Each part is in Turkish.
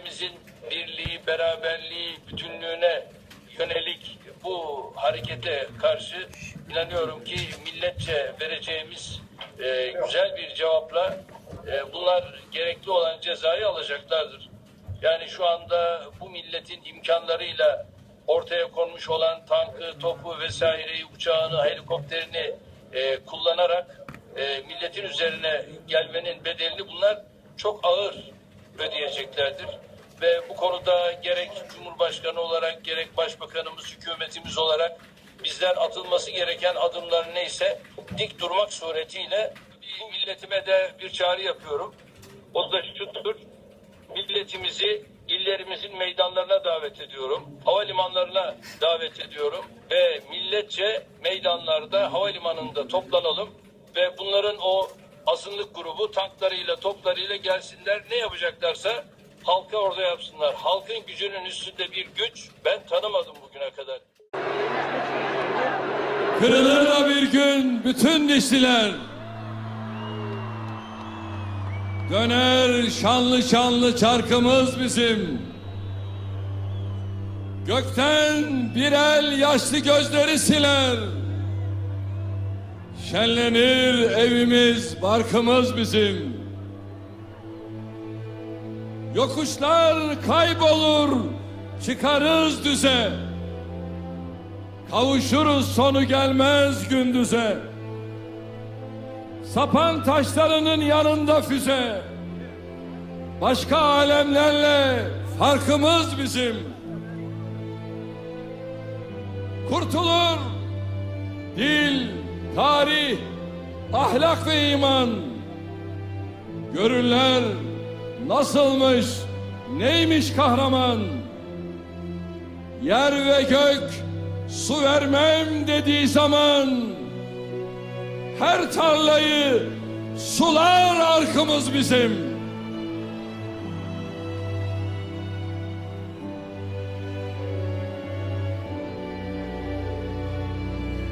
ülkemizin birliği, beraberliği, bütünlüğüne yönelik bu harekete karşı inanıyorum ki milletçe vereceğimiz e, güzel bir cevapla e, bunlar gerekli olan cezayı alacaklardır. Yani şu anda bu milletin imkanlarıyla ortaya konmuş olan tankı, topu vesaireyi, uçağını, helikopterini e, kullanarak e, milletin üzerine gelmenin bedelini bunlar çok ağır ödeyeceklerdir. Ve bu konuda gerek Cumhurbaşkanı olarak gerek Başbakanımız, hükümetimiz olarak bizden atılması gereken adımlar neyse dik durmak suretiyle milletime de bir çağrı yapıyorum. O da şudur milletimizi illerimizin meydanlarına davet ediyorum. Havalimanlarına davet ediyorum ve milletçe meydanlarda havalimanında toplanalım ve bunların o azınlık grubu tanklarıyla toplarıyla gelsinler ne yapacaklarsa halka orada yapsınlar. Halkın gücünün üstünde bir güç ben tanımadım bugüne kadar. Kırılır da bir gün bütün dişliler. Döner şanlı şanlı çarkımız bizim. Gökten bir el yaşlı gözleri siler. Şenlenir evimiz, barkımız bizim. Yokuşlar kaybolur, çıkarız düze. Kavuşuruz sonu gelmez gündüze. Sapan taşlarının yanında füze. Başka alemlerle farkımız bizim. Kurtulur dil, tarih, ahlak ve iman. Görürler nasılmış, neymiş kahraman. Yer ve gök su vermem dediği zaman her tarlayı sular arkımız bizim.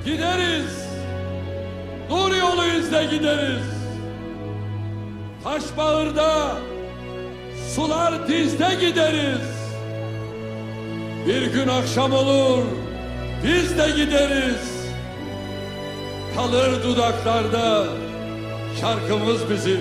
Gideriz. Dur yolu izle gideriz. Taş bağırda sular dizde gideriz. Bir gün akşam olur, biz de gideriz. Kalır dudaklarda şarkımız bizim.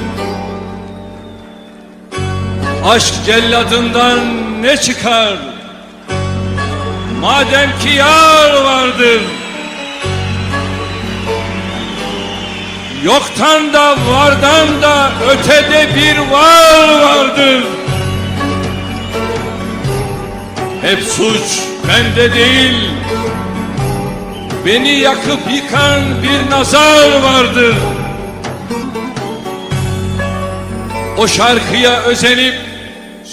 Aşk celladından ne çıkar? Madem ki yar vardır. Yoktan da vardan da ötede bir var vardır. Hep suç bende değil. Beni yakıp yıkan bir nazar vardır. O şarkıya özenip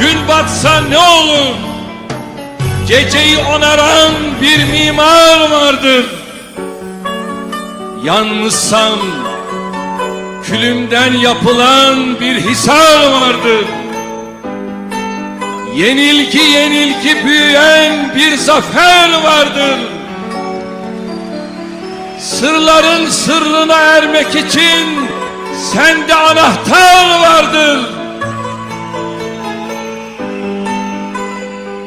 Gün batsa ne olur? Geceyi onaran bir mimar vardır. Yanmışsam külümden yapılan bir hisar vardır. Yenilgi yenilgi büyüyen bir zafer vardır. Sırların sırrına ermek için sende anahtar vardır.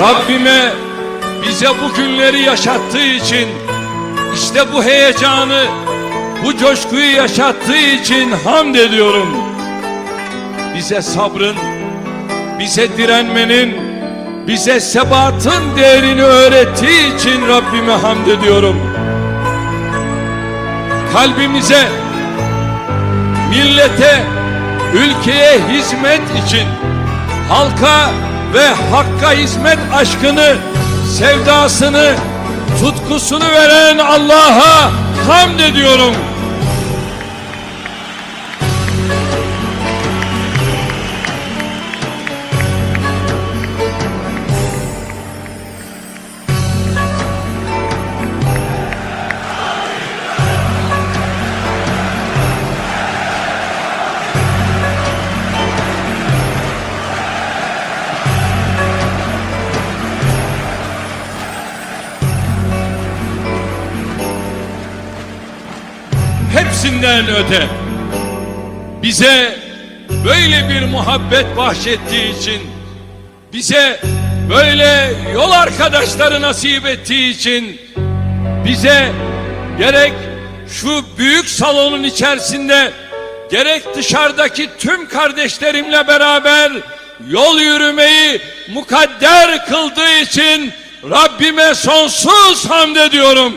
Rabbime bize bu günleri yaşattığı için işte bu heyecanı, bu coşkuyu yaşattığı için hamd ediyorum. Bize sabrın, bize direnmenin, bize sebatın değerini öğrettiği için Rabbime hamd ediyorum. Kalbimize, millete, ülkeye hizmet için halka ve hakka hizmet aşkını, sevdasını, tutkusunu veren Allah'a hamd ediyorum. Hepsinden öte bize böyle bir muhabbet bahşettiği için bize böyle yol arkadaşları nasip ettiği için bize gerek şu büyük salonun içerisinde gerek dışarıdaki tüm kardeşlerimle beraber yol yürümeyi mukadder kıldığı için Rabbime sonsuz hamd ediyorum.